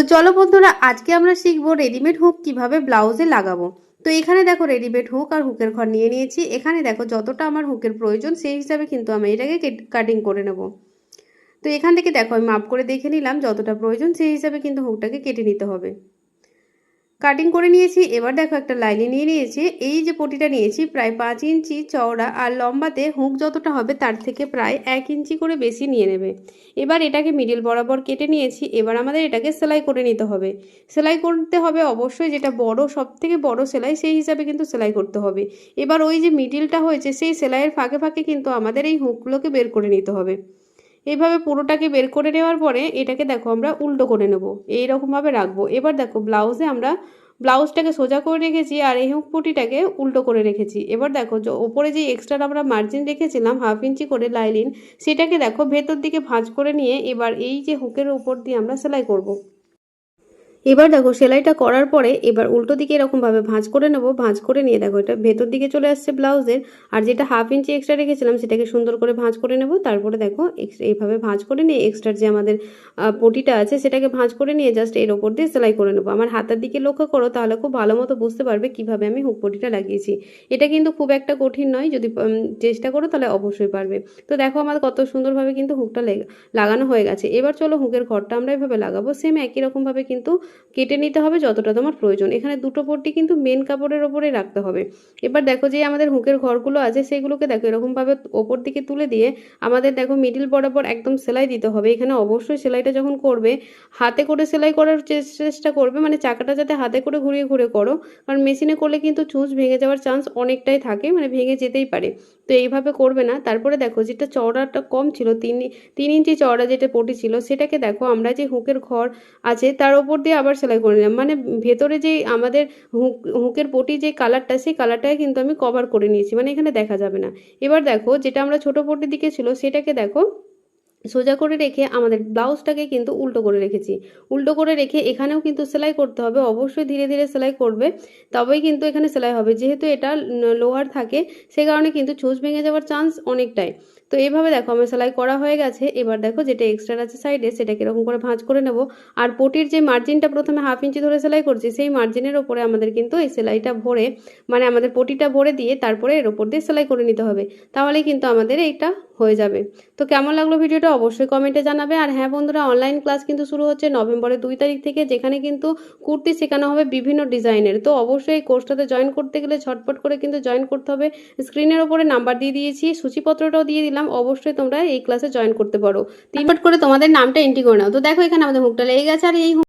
তো চলো বন্ধুরা, আজকে আমরা শিখব রেডিমেড হুক কীভাবে ব্লাউজে লাগাবো। তো এখানে দেখো রেডিমেড হুক আর হুকের ঘর নিয়ে নিয়েছি। এখানে দেখো যতটা আমার হুকের প্রয়োজন, সেই হিসাবে কিন্তু আমি এটাকে কাটিং করে নেব। তো এখান থেকে দেখো আমি মাপ করে দেখে নিলাম যতটা প্রয়োজন, সেই হিসাবে কিন্তু হুকটাকে কেটে নিতে হবে। কাটিং করে নিয়েছি, এবার দেখো একটা লাইনে নিয়ে নিয়েছি। এই যে পটিটা নিয়েছি, প্রায় পাঁচ ইঞ্চি চওড়া আর লম্বাতে হুক যতটা হবে তার থেকে প্রায় এক ইঞ্চি করে বেশি নিয়ে নেবে। এবার এটাকে মিডিল বরাবর কেটে নিয়েছি, এবার আমাদের এটাকে সেলাই করে নিতে হবে। সেলাই করতে হবে অবশ্যই যেটা বড় সব থেকে বড় সেলাই সেই হিসাবে কিন্তু সেলাই করতে হবে। এবার ওই যে মিডিলটা হয়েছে, সেই সেলাইয়ের ফাঁকে ফাঁকে কিন্তু আমাদের এই হুকগুলোকে বের করে নিতে হবে। এইভাবে পুরোটাকে বের করে নেওয়ার পরে এটাকে দেখো আমরা উল্টো করে নেব। এইরকমভাবে রাখব। এবার দেখো ব্লাউজে আমরা ব্লাউজটাকে সোজা করে রেখেছি আর এই হুক পুটিটাকে উল্টো করে রেখেছি। এবার দেখো যে ওপরে যে এক্সট্রা আমরা মার্জিন রেখেছিলাম হাফ ইঞ্চি করে লাইলিন সেটাকে দেখো ভেতর দিকে ভাঁজ করে নিয়ে এবার এই যে হুকের উপর দিয়ে আমরা সেলাই করব। এবার দেখো সেলাইটা করার পরে এবার উল্টো দিকে এরকমভাবে ভাঁজ করে নেব, ভাঁজ করে নিয়ে দেখো এটা ভেতর দিকে চলে আসছে ব্লাউজের। আর যেটা হাফ ইঞ্চি এক্সট্রা রেখেছিলাম সেটাকে সুন্দর করে ভাঁজ করে নেব, তারপরে দেখো এইভাবে ভাঁজ করে নিয়ে এক্সট্রার যে আমাদের পটিটা আছে সেটাকে ভাঁজ করে নিয়ে জাস্ট এর ওপর দিয়ে সেলাই করে নেব। আমার হাতের দিকে লক্ষ্য করো তাহলে খুব ভালো মতো বুঝতে পারবে কীভাবে আমি হুক পটিটা লাগিয়েছি। এটা কিন্তু খুব একটা কঠিন নয়, যদি চেষ্টা করো তাহলে অবশ্যই পারবে। তো দেখো আমার কত সুন্দরভাবে কিন্তু হুকটা লাগানো হয়ে গেছে। এবার চলো হুকের ঘরটা আমরা এভাবে লাগাবো সেম একই রকমভাবে কিন্তু কেটে নিতে হবে যতটা তোমার প্রয়োজন। এখানে দুটো পট্টি কিন্তু মেন কাপড়ের ওপরে রাখতে হবে। এবার দেখো যে আমাদের হুকের ঘরগুলো আছে, সেগুলোকে দেখো এরকমভাবে ওপর দিকে তুলে দিয়ে আমাদের দেখো মিডিল বরাবর একদম সেলাই দিতে হবে। এখানে অবশ্যই সেলাইটা যখন করবে, হাতে করে সেলাই করার চেষ্টা করবে মানে চাকাটা যাতে হাতে করে ঘুরিয়ে ঘুরে করো। কারণ মেশিনে করলে কিন্তু চুঁচ ভেঙে যাওয়ার চান্স অনেকটাই থাকে মানে ভেঙে যেতেই পারে। তো এইভাবে করবে না। তারপরে দেখো যেটা চওড়াটা কম ছিল, তিন তিন ইঞ্চি চওড়া যেটা পটি ছিল, সেটাকে দেখো আমরা যে হুকের ঘর আছে, তার ওপর দিয়ে আবার সেলাই করে নিলাম। মানে ভেতরে যে আমাদের হুক, হুকের পটি যে কালারটা সেই কালারটাই কিন্তু আমি কভার করে নিয়েছি। মানে এখানে দেখা যাবে না। এবার দেখো, যেটা আমরা ছোটো পটির দিকে ছিল, সেটাকে দেখো। সোজা করে রেখে আমাদের ব্লাউজটাকে কিন্তু উল্টো করে রেখেছি। উল্টো করে রেখে এখানেও কিন্তু সেলাই করতে হবে, অবশ্যই ধীরে ধীরে সেলাই করবে, তবেই কিন্তু এখানে সেলাই হবে। যেহেতু এটা লোহার থাকে, সে কারণে কিন্তু ছুঁচ ভেঙে যাওয়ার চান্স অনেকটাই। তো এইভাবে দেখো আমার সেলাই করা হয়ে গেছে। এবার দেখো যেটা এক্সট্রা আছে সাইডে সেটাকে এরকম করে ভাঁজ করে নেব। আর পটির যে মার্জিনটা প্রথমে হাফ ইঞ্চি ধরে সেলাই করছি, সেই মার্জিনের ওপরে আমাদের কিন্তু এই সেলাইটা ভরে মানে আমাদের পটিটা ভরে দিয়ে তারপরে এর ওপর দিয়ে সেলাই করে নিতে হবে। তাহলে কিন্তু আমাদের এইটা হয়ে যাবে। তো কেমন লাগল ভিডিওটা অবশ্যই কমেন্টে জানাবে। আর হ্যাঁ বন্ধুরা অনলাইন ক্লাস কিন্তু শুরু হচ্ছে নভেম্বরের দুই তারিখ থেকে, যেখানে কিন্তু কুর্তি শেখানো হবে বিভিন্ন ডিজাইনের তো অবশ্যই এই কোর্সটাতে জয়েন করতে গেলে ঝটপট করে কিন্তু জয়েন করতে হবে। স্ক্রিনের ওপরে নাম্বার দিয়ে দিয়েছি, সূচিপত্রটাও দিয়ে দিলাম। অবশ্যই তোমরা এই ক্লাসে জয়েন করতে পারো। তিনপট করে তোমাদের নামটা এন্ট্রি করে নাও। তো দেখো এখানে আমাদের হুকটা লেগে গেছে, আর এই